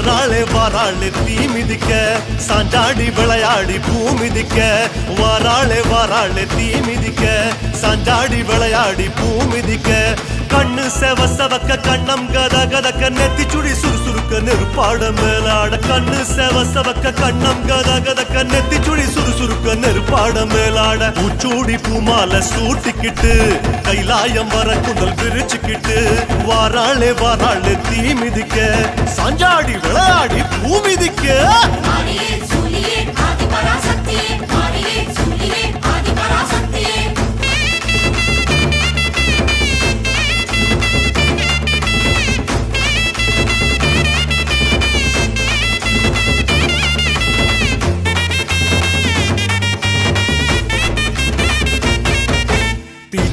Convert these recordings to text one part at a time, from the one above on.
வராளே வராளே தீ மிதிக்க. சாஞ்சாடி விளையாடி பூ மிதிக்க. வராளே வராளே தீ மிதிக்க. சாஞ்சாடி விளையாடி பூமிதிக்க கண்ணு செவ செவக்க கண்ணம் கத கதக்க நெத்தி சுடி சுறுசுறுக்க நெருப்பாட மேலாட. கண்ணு செவ செவக்க கண்ணம் கத கதக்க நெத்தி சுடி சுறுசுறுக்க நெருப்பாட மேலாட. பூச்சூடி பூமால சூட்டிக்கிட்டு கைலாயம் வர குடல் விரிச்சுக்கிட்டு வாராளே வாராளே தீ மிதிக்க. சாஞ்சாடி விளையாடி பூமிதிக்க மிதிக்க. ஆதியே சூலியே ஆதி பராசக்தியே ஆதியே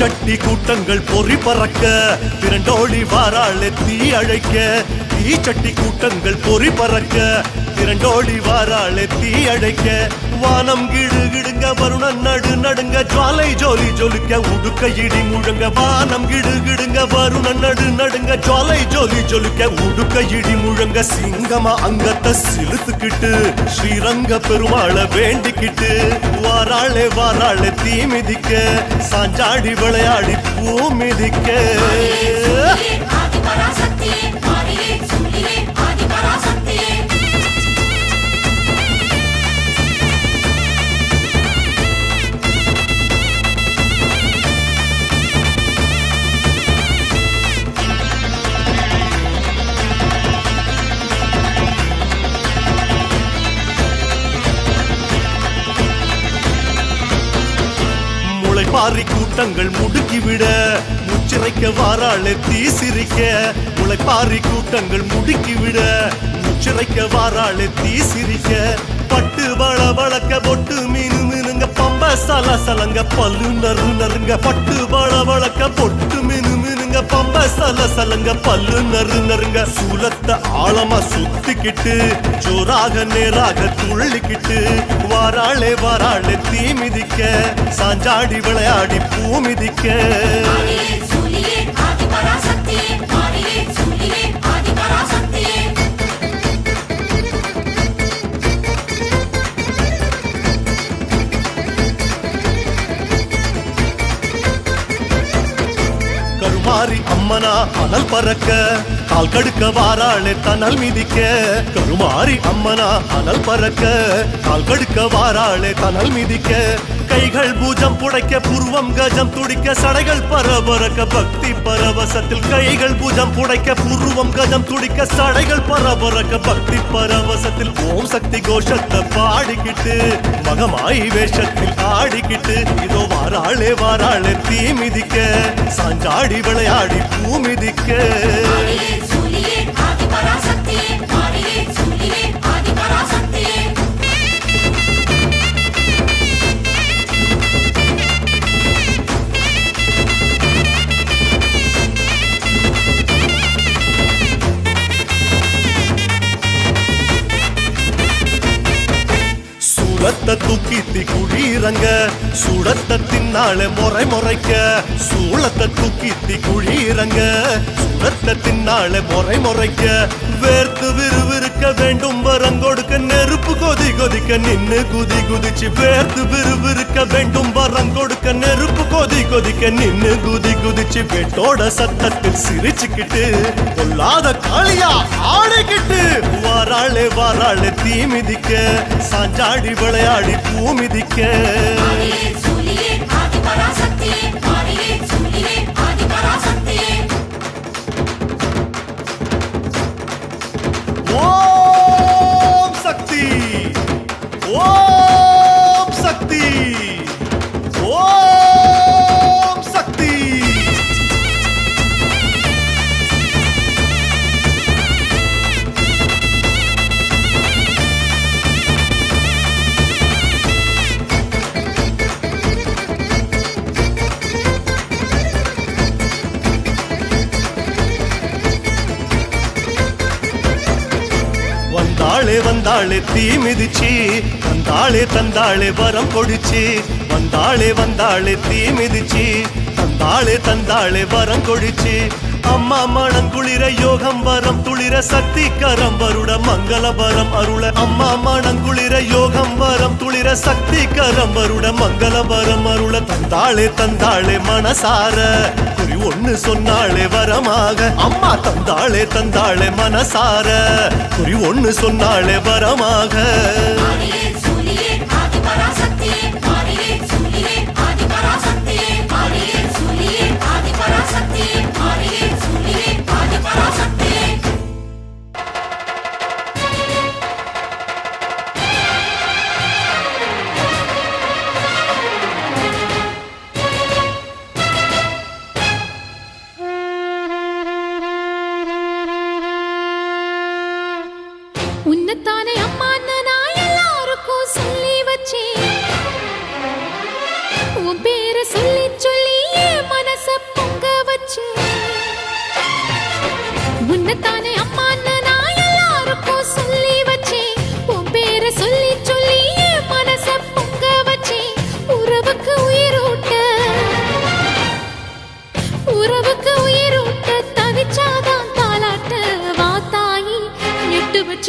சட்னி கூட்டங்கள் பொறி பறக்க திரண்டோழி வாராளே தீ அழைக்க. தீ சட்னி கூட்டங்கள் பொறி பறக்க திரண்டோடி வாராளே தீ அழைக்க வானம் கிழு கிடுங்க வருணன் நடு நடுங்க. ஜுவாலை ஜோலி ஜொலிக்க உடுக்க இடி முழங்க. வானம் கிழு கிடுங்க வருணன் நடு நடுங்க. ஜுவாலை ஜோலி ஜொலிக்க உடுக்க இடி முழங்க. சிங்கமா அங்கத்தை சிலுத்துக்கிட்டு ஸ்ரீரங்க பெருமாளை வேண்டிக்கிட்டு. வாராளே வாராளே தீ மிதிக்க. சாஞ்சாடி விளையாடி பூ மிதிக்க. முளைப்பாரி கூட்டங்கள் முடுக்கிவிட முச்சிறைக்க வாராளே தீ சிரிக்க முளைப்பாரி கூட்டங்கள் முடுக்கிவிட முச்சிறைக்க வாராளே தீ சிரிக்க பட்டு வள வளக்க பொட்டு மீனு மீனுங்க பம்ப சல சலங்க பல்லு நறு நறுங்க பட்டு வள வளக்க பொட்டு மீனு பம்ப சல சலங்க பல்லு நறு நறுங்க சூலத்தை ஆழமா சுத்திக்கிட்டு ஜோராக நேராக துள்ளிக்கிட்டு வாராளே வாராளே தீ மிதிக்க சாஞ்சாடி விளையாடி பூ மிதிக்க. மாறி அம்மனா அனல் பறக்க. கால் கடுக்க வாராளே தனல் மிதிக்க. கருமாறி அம்மனா அனல் பறக்க. கால் கடுக்க வாராளே தனல் மிதிக்க. கைகள் பூஜம் புடைக்க பூர்வம் கஜம் துடிக்க சடைகள் பரபரக்க பக்தி பரவசத்தில் கைகள் பூஜம் புடைக்க பூர்வம் கஜம் துடிக்க சடைகள் பரபரக்க பக்தி பரவசத்தில் ஓம் சக்தி கோஷத்தை பாடிக்கிட்டு மகமாய் வேஷத்தில் ஆடிக்கிட்டு இதோ வாராளே வாராளே தீ மிதிக்க சாஞ்சாடி விளையாடி பூ மிதிக்க. சூளத்தை தூக்கித்தி குழீரங்க சூடத்தை தின்னாலே முறை முறைக்க. சூளத்தை தூக்கி குழீரங்க சூடத்தை தின்னாலே முறை முறைக்க வேர்த்து விறுவிறுக்க வேண்டும். வரம் கொடுக்க நெருப்பு கொதி கொதிக்க நின்னு குதி குதிச்சு வேர்த்து விறுவிறுக்க வேண்டும். வரம் கொடுக்க நெருப்பு கொதி கொதிக்க நின்னு குதி குதிச்சு வெட்டோட சத்தத்தில் சிரிச்சுக்கிட்டு கொல்லாத காளியா ஆடிக்கிட்டு வாராளே வாராளே தீ மிதிக்க சாஞ்சாடி விளையாடி பூ மிதிக்க. வந்தாளே தீ மிதிச்சு வந்தாளே தந்தாளே வரம் கொடுச்சு. வந்தாளே வந்தாளே தீ மிதிச்சு தந்தாளே தந்தாளே வரம் கொடிச்சு. அம்மா மனம் குளிர யோகம் வரம் துளிர சக்தி கரம் வருட மங்கள வரம் அருள. அம்மா மனம் குளிர யோகம் வரம் துளிர சக்தி கரம் வருட மங்கள வரம் அருள. தந்தாளே தந்தாளே மனசார. குறி ஒண்ணு சொன்னாளே வரமாக. அம்மா தந்தாளே தந்தாளே மனசார. குறி ஒண்ணு சொன்னாளே வரமாக.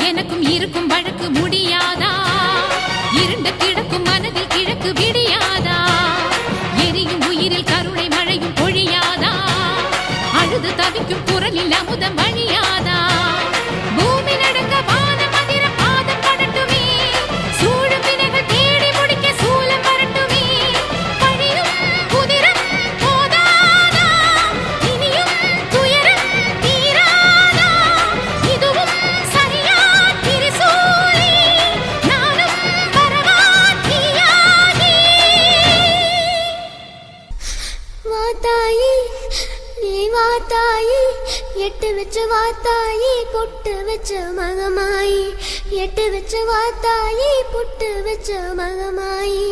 எனக்கும் இருக்கும் வழக்கு முடி எட்டு வச்சு வாத்தாயி பொட்டு வச்ச மகமாயி. எட்டு வச்சு வாத்தாயி பொட்டு வச்ச மகமாயி.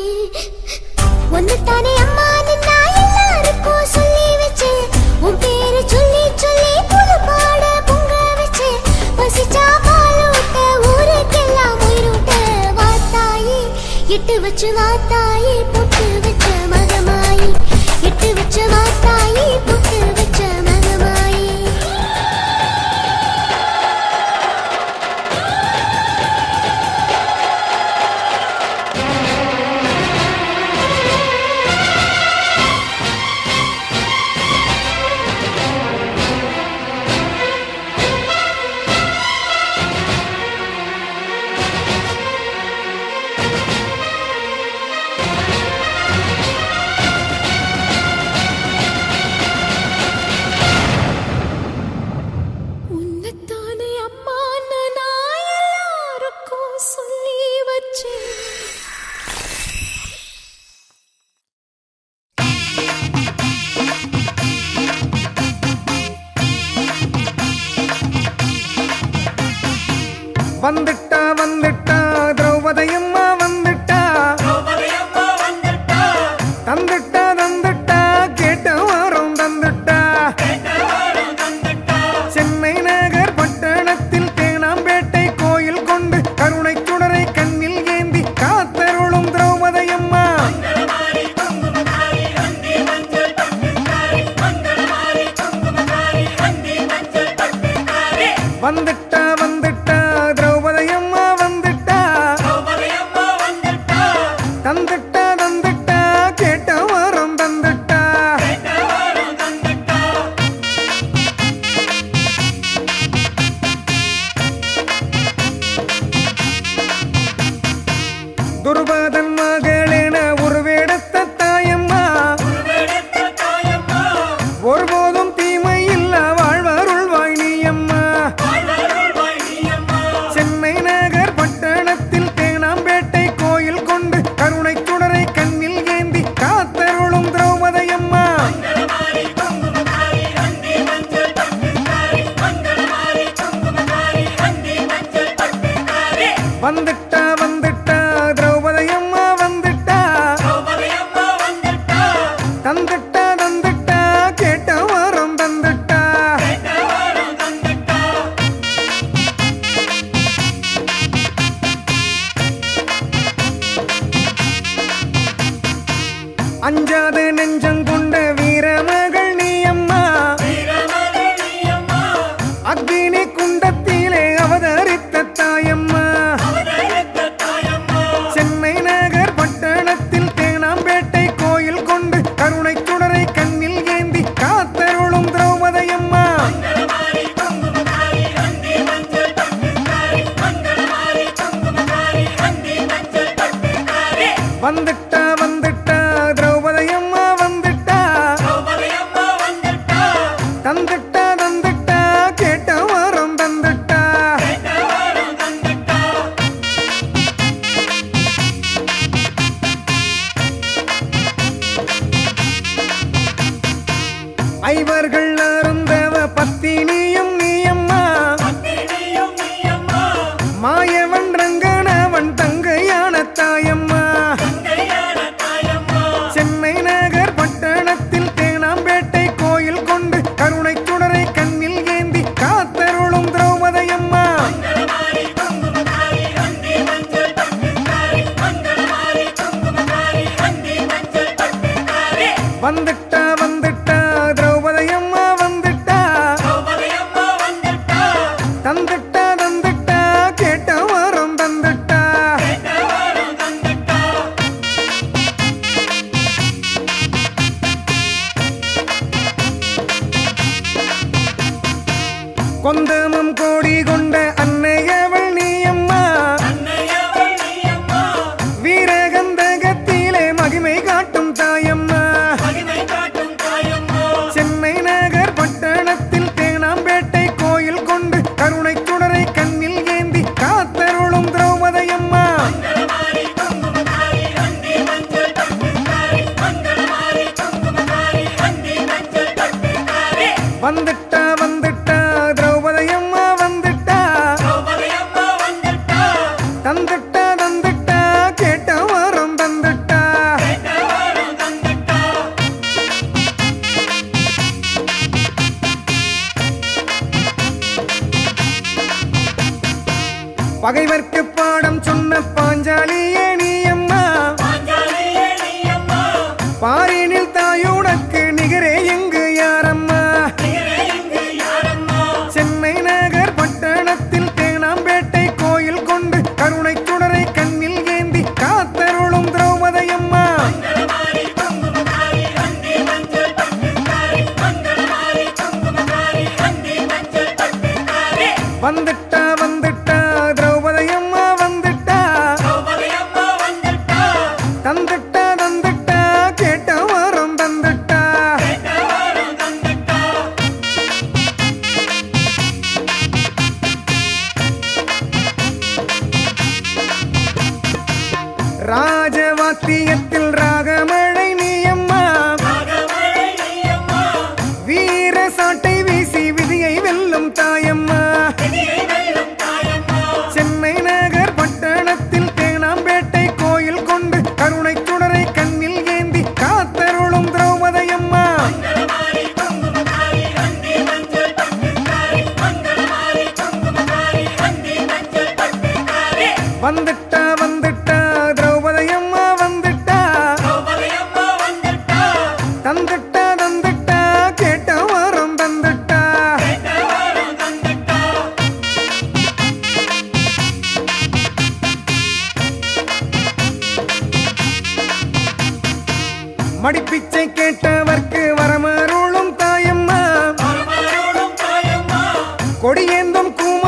ஒன்று தானே அம்மா நின்னா எல்லாருக்கும் சொல்லி வச்சேன் உன் பேரு சொல்லி சொல்லி புது பாட பொங்க வச்சேன் பசிச்சா பாலூட்ட ஊருக்கெல்லாம் உயிரூட்ட வாத்தாயி. எட்டு வச்சு வாத்தாயி பொட்டு வச்ச மகமாயி. எட்டு வச்சு வாத்தாயி பொட்டு வந்துட்டு 뭔데 பகைவர்க்கு பாடம் சொன்ன பாஞ்சாலியே நீ அம்மா பாரி ஆலயத்தில் கொடியேந்தும் கூ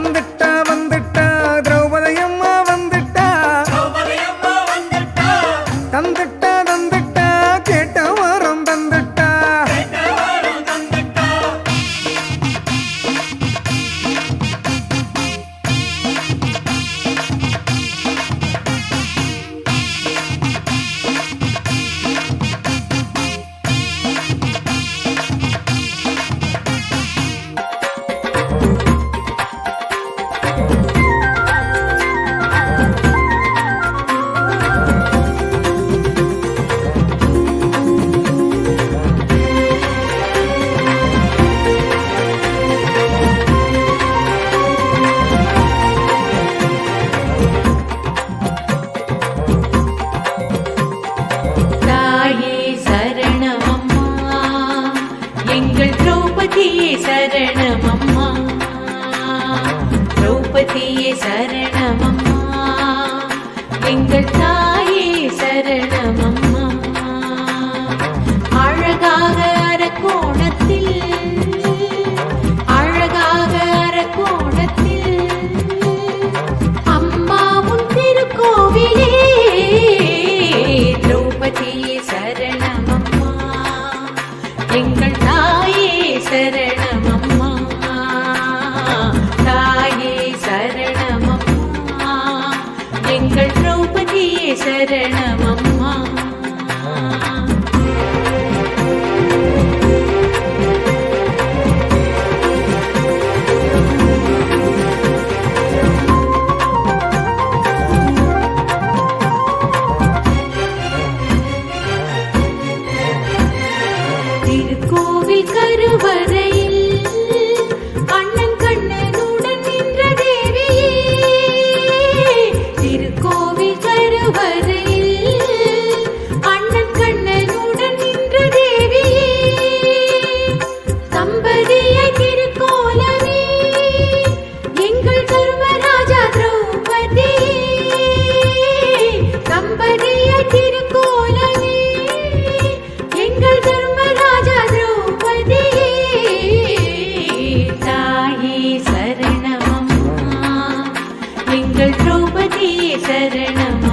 வந்துட்டா శరణము. शरणम्